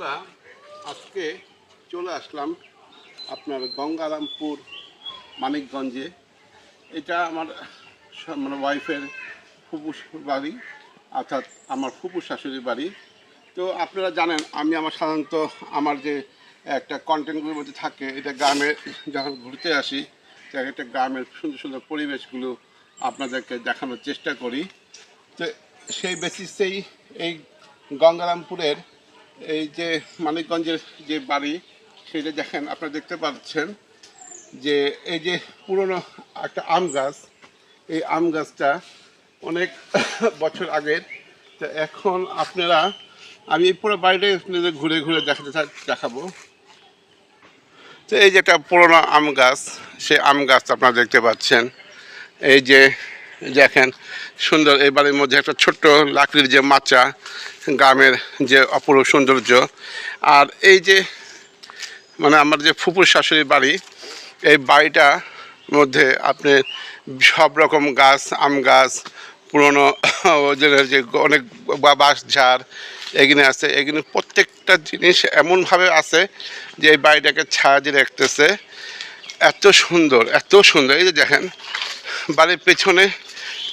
বন্ধুরা, আজকে চলে আসলাম আপনার গঙ্গারামপুর মানিকগঞ্জে। এটা আমার মানে ওয়াইফের ফুপু বাড়ি, অর্থাৎ আমার ফুপু শাশুড়ির বাড়ি। তো আপনারা জানেন, আমি আমার সাধারণত আমার যে একটা কন্টেন্টগুলোর মধ্যে থাকে, এটা গ্রামে যখন ঘুরতে আসি একটা গ্রামের সুন্দর সুন্দর পরিবেশগুলো আপনাদেরকে দেখানোর চেষ্টা করি। তো সেই বেসিসেই এই গঙ্গারামপুরের এই যে মানিকগঞ্জের যে বাড়ি, সেটা দেখেন, আপনারা দেখতে পাচ্ছেন যে এই যে পুরনো একটা আম গাছ, এই আম গাছটা অনেক বছর আগের। তো এখন আপনারা, আমি পুরো আপনাদের ঘুরে ঘুরে দেখাতে দেখাবো। তো এই যে একটা পুরোনো আম গাছ, সেই আম গাছ আপনারা দেখতে পাচ্ছেন। এই যে দেখেন, সুন্দর, এই বাড়ির মধ্যে একটা ছোট্ট লাকড়ির যে মাচা, গ্রামের যে অপূর্ব সৌন্দর্য। আর এই যে মানে আমার যে ফুপুর শাশুড়ির বাড়ি, এই বাড়িটা মধ্যে আপনি সব রকম গাছ, আম গাছ, পুরনো যে অনেক বাঁশ ঝাড়, এগুলো আছে। এগুলো প্রত্যেকটা জিনিস এমনভাবে আছে যে এই বাড়িটাকে ছায়া দিয়ে রাখতেছে। এত সুন্দর এত সুন্দর। এই যে দেখেন, বাড়ির পেছনে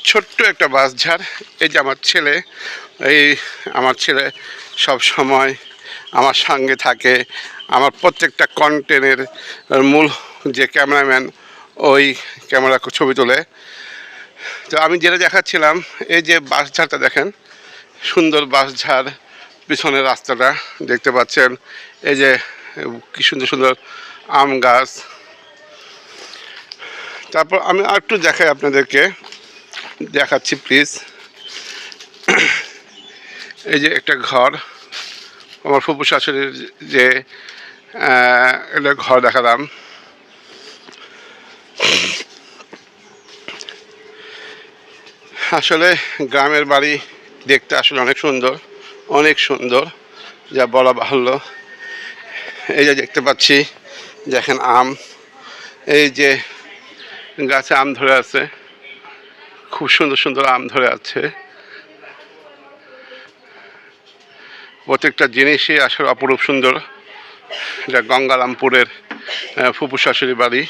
ছোট্ট একটা বাঁশঝাড় এই যে আমার ছেলে, এই আমার ছেলে সব সময় আমার সঙ্গে থাকে। আমার প্রত্যেকটা কন্টেন্টের মূল যে ক্যামেরাম্যান ওই ক্যামেরা ছবি তোলে। তো আমি যেটা দেখাচ্ছিলাম, এই যে বাঁশঝাড়টা দেখেন, সুন্দর বাঁশঝাড় পিছনের রাস্তাটা দেখতে পাচ্ছেন। এই যে কি সুন্দর সুন্দর আম গাছ। তারপর আমি আর একটু দেখাই আপনাদেরকে। দেখাচ্ছি প্লিজ এই যে একটা ঘর, আমার ফুপু শাশুড়ির যে এটা ঘর দেখালাম। আসলে গ্রামের বাড়ি দেখতে আসলে অনেক সুন্দর অনেক সুন্দর, যা বলা বাহুল্য এই যে দেখতে পাচ্ছি, দেখেন আম। এই যে গাছে আম ধরে আছে। খুব সুন্দর সুন্দর আম ধরে আছে। প্রত্যেকটা জিনিসই আসলে অপরূপ সুন্দর। এটা গঙ্গারামপুরের ফুপু শাশুড়ি বাড়ি।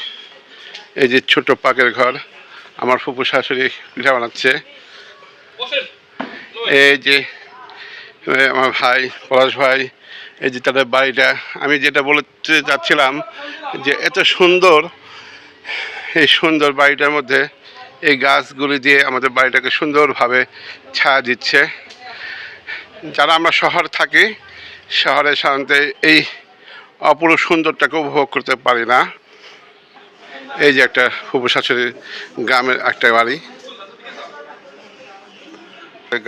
এই যে ছোট পাকের ঘর, আমার ফুপু শাশুড়ি পিঠা বানাচ্ছে। এই যে আমার ভাই, পলাশ ভাই, এই যে তাদের বাড়িটা। আমি যেটা বলতে যাচ্ছিলাম যে, এত সুন্দর, এই সুন্দর বাড়িটার মধ্যে এই গাছগুলি দিয়ে আমাদের বাড়িটাকে সুন্দরভাবে ছায়া দিচ্ছে। যারা আমরা শহর থাকি শহরে সাধারণত এই অপূর্ব সুন্দরটাকে উপভোগ করতে পারি না। এই যে একটা শাশুড়ির গ্রামের একটা বাড়ি।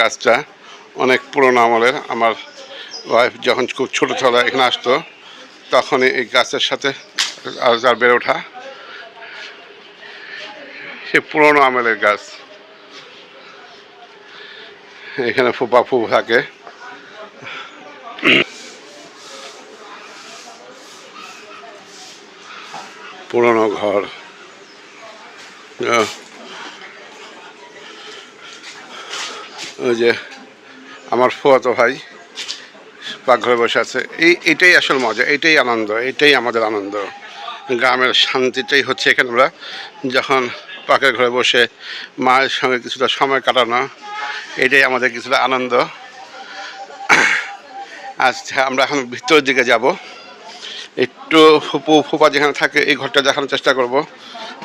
গাছটা অনেক পুরোনো আমলের। আমার ওয়াইফ যখন খুব ছোটো ছোটো এখানে আসতো, তখনই এই গাছের সাথে আর বেড়ে ওঠা। সে পুরোনো আমলের গাছ। এখানে ফুপা ফুপ থাকে। পুরনো ঘর। ওই যে আমার ফুয়াতো ভাই পাকঘরে বসে আছে। এই এটাই আসল মজা, এটাই আনন্দ, এটাই আমাদের আনন্দ। গ্রামের শান্তিটাই হচ্ছে এখানে আমরা যখন পাকের ঘরে বসে মায়ের সঙ্গে কিছুটা সময় কাটানো, এটাই আমাদের কিছুটা আনন্দ। আচ্ছা আমরা এখন ভিতরের দিকে যাব। একটু ফুপু ফুপা যেখানে থাকে এই ঘরটা দেখানোর চেষ্টা করব।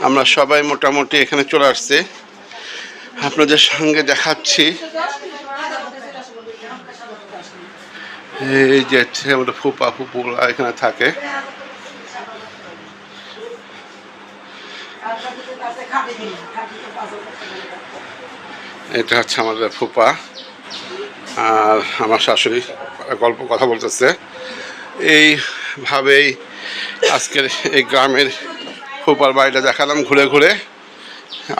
আমরা সবাই মোটামুটি এখানে চলে আসছি। আপনাদের সঙ্গে দেখাচ্ছি। এই যে আমাদের ফুপা ফুপুরা এখানে থাকে। এটা হচ্ছে আমাদের ফুপা আর আমার শাশুড়ি গল্প কথা বলতেছে। এইভাবেই আজকের এই গ্রামের ফুপার বাড়িটা দেখালাম ঘুরে ঘুরে।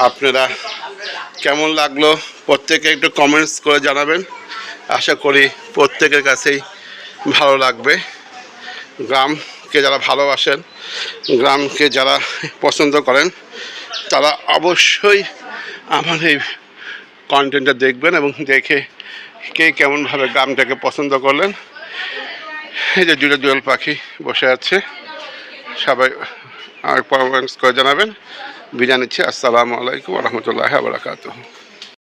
আপনারা কেমন লাগল প্রত্যেকে একটু কমেন্টস করে জানাবেন। আশা করি প্রত্যেকের কাছেই ভালো লাগবে। গ্রামকে যারা ভালোবাসেন, গ্রামকে যারা পছন্দ করেন, তারা অবশ্যই আমার এই কন্টেন্টটা দেখবেন এবং দেখে কে কেমনভাবে গ্রামটাকে পছন্দ করলেন। এই যে দুটো জুয়েল পাখি বসে আছে, সবাই আমার পরামর্শ করে জানাবেন। নিচ্ছি। আসসালামু আলাইকুম রহমতুল্লাহ বারাকাতুহ।